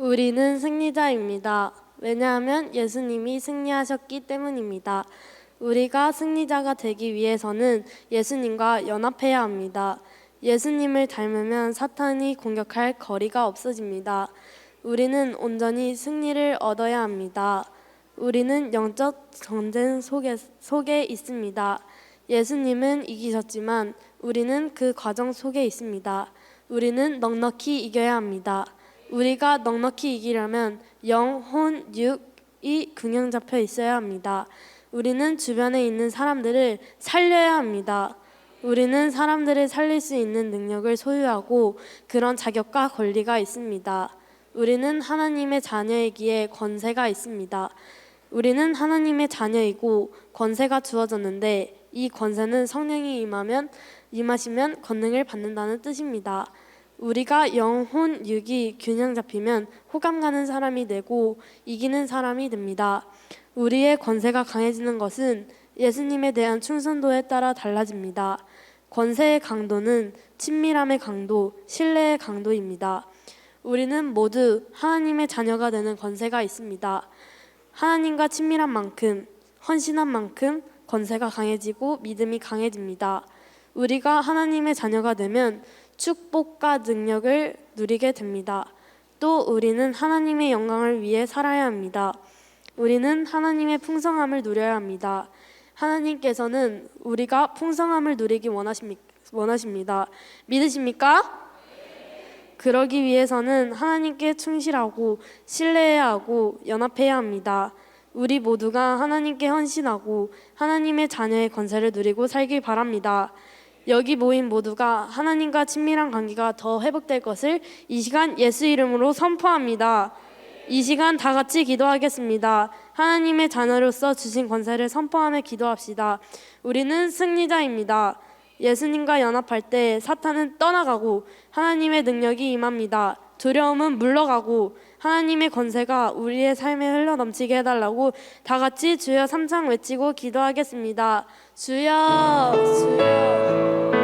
우리는 승리자입니다. 왜냐하면 예수님이 승리하셨기 때문입니다. 우리가 승리자가 되기 위해서는 예수님과 연합해야 합니다. 예수님을 닮으면 사탄이 공격할 거리가 없어집니다. 우리는 온전히 승리를 얻어야 합니다. 우리는 영적 전쟁 속에, 속에 있습니다. 예수님은 이기셨지만 우리는 그 과정 속에 있습니다. 우리는 넉넉히 이겨야 합니다. 우리가 넉넉히 이기려면 영, 혼, 육이 균형 잡혀 있어야 합니다. 우리는 주변에 있는 사람들을 살려야 합니다. 우리는 사람들을 살릴 수 있는 능력을 소유하고 그런 자격과 권리가 있습니다. 우리는 하나님의 자녀이기에 권세가 있습니다. 우리는 하나님의 자녀이고 권세가 주어졌는데 이 권세는 성령이 임하면 임하시면 권능을 받는다는 뜻입니다. 우리가 영혼 육이 균형 잡히면 호감 가는 사람이 되고 이기는 사람이 됩니다. 우리의 권세가 강해지는 것은 예수님에 대한 충성도에 따라 달라집니다. 권세의 강도는 친밀함의 강도, 신뢰의 강도입니다. 우리는 모두 하나님의 자녀가 되는 권세가 있습니다. 하나님과 친밀한 만큼, 헌신한 만큼 권세가 강해지고 믿음이 강해집니다. 우리가 하나님의 자녀가 되면 축복과 능력을 누리게 됩니다. 또 우리는 하나님의 영광을 위해 살아야 합니다. 우리는 하나님의 풍성함을 누려야 합니다. 하나님께서는 우리가 풍성함을 누리기 원하십니- 원하십니다. 믿으십니까? 그러기 위해서는 하나님께 충실하고 신뢰해야 하고 연합해야 합니다. 우리 모두가 하나님께 헌신하고 하나님의 자녀의 권세를 누리고 살길 바랍니다. 여기 모인 모두가 하나님과 친밀한 관계가 더 회복될 것을 이 시간 예수 이름으로 선포합니다. 이 시간 다 같이 기도하겠습니다. 하나님의 자녀로서 주신 권세를 선포하며 기도합시다. 우리는 승리자입니다. 예수님과 연합할 때 사탄은 떠나가고 하나님의 능력이 임합니다. 두려움은 물러가고 하나님의 권세가 우리의 삶에 흘러 넘치게 해달라고 다 같이 주여 삼창 외치고 기도하겠습니다. 주여, 주여.